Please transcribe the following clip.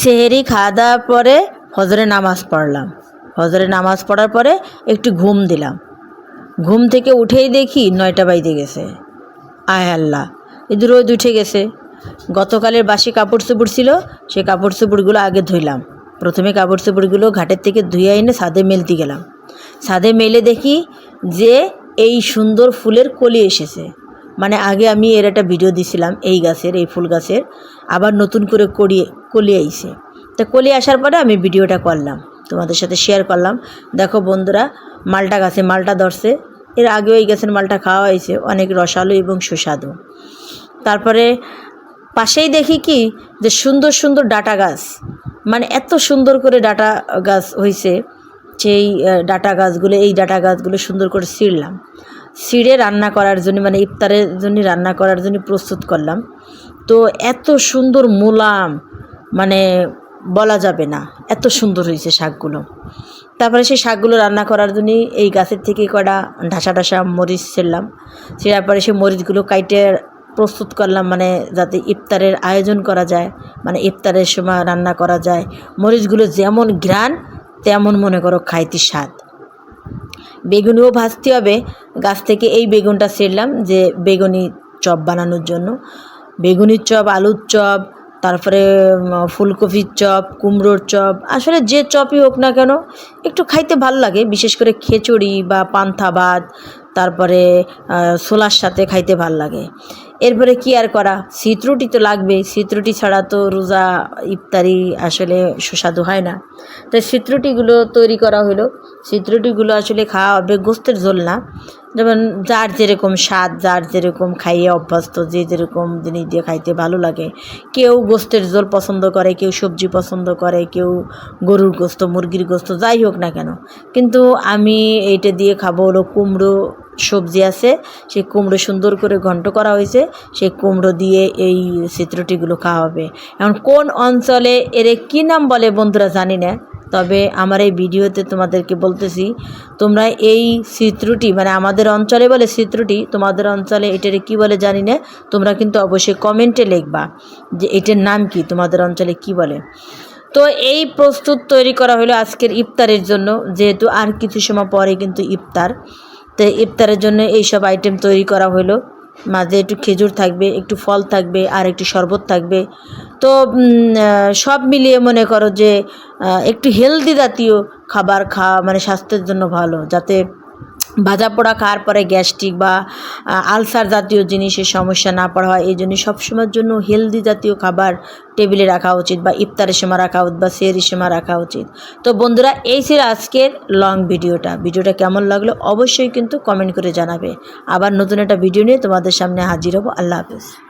সেহেরি খাওয়া দাওয়ার পরে হজরে নামাজ পড়লাম। হজরে নামাজ পড়ার পরে একটু ঘুম দিলাম। ঘুম থেকে উঠেই দেখি নয়টা বাইতে গেছে। আয় আল্লাহ এদের রোদ উঠে গেছে। গতকালের বাসি কাপড় চোপড় ছিল, সেই কাপড় চোপড়গুলো আগে ধুইলাম। প্রথমে কাপড় চোপড়গুলো ঘাটের থেকে ধুয়ে এনে ছাদে মেলতে গেলাম। ছাদে মেলে দেখি যে এই সুন্দর ফুলের কলি এসেছে। মানে আগে আমি এর একটা ভিডিও দিছিলাম, এই গাছের, এই ফুল গাছের, আবার নতুন করে করিয়ে, কলি আইছে। তা কলি আসার পরে আমি ভিডিওটা করলাম, তোমাদের সাথে শেয়ার করলাম। দেখো বন্ধুরা, মালটা গাছে মালটা ধরছে, এর আগেও এই গাছের মালটা খাওয়া হয়েছে, অনেক রসালো এবং সুস্বাদু। তারপরে পাশেই দেখি কি, যে সুন্দর সুন্দর ডাটা গাছ মানে এত সুন্দর করে ডাটা গাছ হয়েছে সেই ডাটা গাছগুলো, এই ডাটা গাছগুলো সুন্দর করে ছিঁড়লাম। ছিঁড়ে রান্না করার জন্য মানে ইফতারের জন্য রান্না করার জন্য প্রস্তুত করলাম। তো এত সুন্দর মোলাম মানে বলা যাবে না, এত সুন্দর হয়েছে শাকগুলো। তারপরে সেই শাকগুলো রান্না করার জন্যই এই গাছের থেকে কটা ঢাসা ঢাসা মরিচ ছিললাম ছেড়ার পরে সেই মরিচগুলো কাইটে প্রস্তুত করলাম মানে যাতে ইফতারের আয়োজন করা যায় মানে ইফতারের সময় রান্না করা যায়। মরিচগুলো যেমন ঘ্রাণ, তেমন মনে করো খাইতে স্বাদ। বেগুনিও ভাজতে হবে। গাছ থেকে এই বেগুনটা ছিঁড়লাম যে বেগুনি চপ বানানোর জন্য। বেগুনির চপ, আলুর চপ, তারপরে ফুলকপির চপ, কুমড়োর চপ, আসলে যে চপই হোক না কেন, একটু খাইতে ভালো লাগে। বিশেষ করে খিচুড়ি বা পান্থা ভাত তারপরে ছোলার সাথে খাইতে ভালো লাগে। এরপরে কি আর করা? শীতরুটি তো লাগবেই শীতরুটি ছাড়া তো রোজা, ইফতারি আসলে সুস্বাদু হয় না। তো শীতরুটিগুলো তৈরি করা হলো। শীতরুটিগুলো আসলে খাওয়া হবে গোস্তের ঝোল না। যেমন যার যেরকম স্বাদ, যার যেরকম খাইয়ে অভ্যস্ত, যে যেরকম জিনিস দিয়ে খাইতে ভালো লাগে। কেউ গোস্তের ঝোল পছন্দ করে, কেউ সবজি পছন্দ করে, কেউ গরুর গোস্ত, মুরগির গোস্ত, যাই হোক না কেন। কিন্তু আমি এইটা দিয়ে খাব হলো কুমড়ো সবজি আছে, সেই কুমড়ো সুন্দর করে ঘন্ট করা হয়েছে, সেই কুমড়ো দিয়ে এই চিত্রটিগুলো খাওয়া হবে এখন কোন অঞ্চলে, এর কী নাম বলে বন্ধুরা জানি না, তবে আমার এই ভিডিওতে তোমাদেরকে বলতেছি, তোমরা এই চিত্রটি মানে আমাদের অঞ্চলে বলে চিত্রটি, তোমাদের অঞ্চলে এটার কি বলে জানি না, তোমরা কিন্তু অবশ্যই কমেন্টে লিখবা যে এটার নাম কি, তোমাদের অঞ্চলে কি বলে। তো এই প্রস্তুত তৈরি করা হলো আজকের ইফতারের জন্য, যেহেতু আর কিছু সময় পরে কিন্তু ইফতার। তো ইফতারের জন্য এই সব আইটেম তৈরি করা হলো মাঝে একটু খেজুর থাকবে, একটু ফল থাকবে, আর একটু শরবত থাকবে। তো সব মিলিয়ে মনে করো যে একটু হেলদি জাতীয় খাবার খাওয়া মানে স্বাস্থ্যের জন্য ভালো, যাতে ভাজা পোড়া খাওয়ার পরে গ্যাস্ট্রিক বা আলসার জাতীয় জিনিসের সমস্যা না পড়া হয় এই জন্য সবসময়ের জন্য হেলদি জাতীয় খাবার টেবিলে রাখা উচিত বা ইফতারের সময় রাখা উচিত বা সেহরির সময় রাখা উচিত। তো বন্ধুরা, এই ছিল আজকের লং ভিডিওটা। ভিডিওটা কেমন লাগল অবশ্যই কিন্তু কমেন্ট করে জানাবে। আবার নতুন একটা ভিডিও নিয়ে তোমাদের সামনে হাজির হব। আল্লাহ হাফেজ।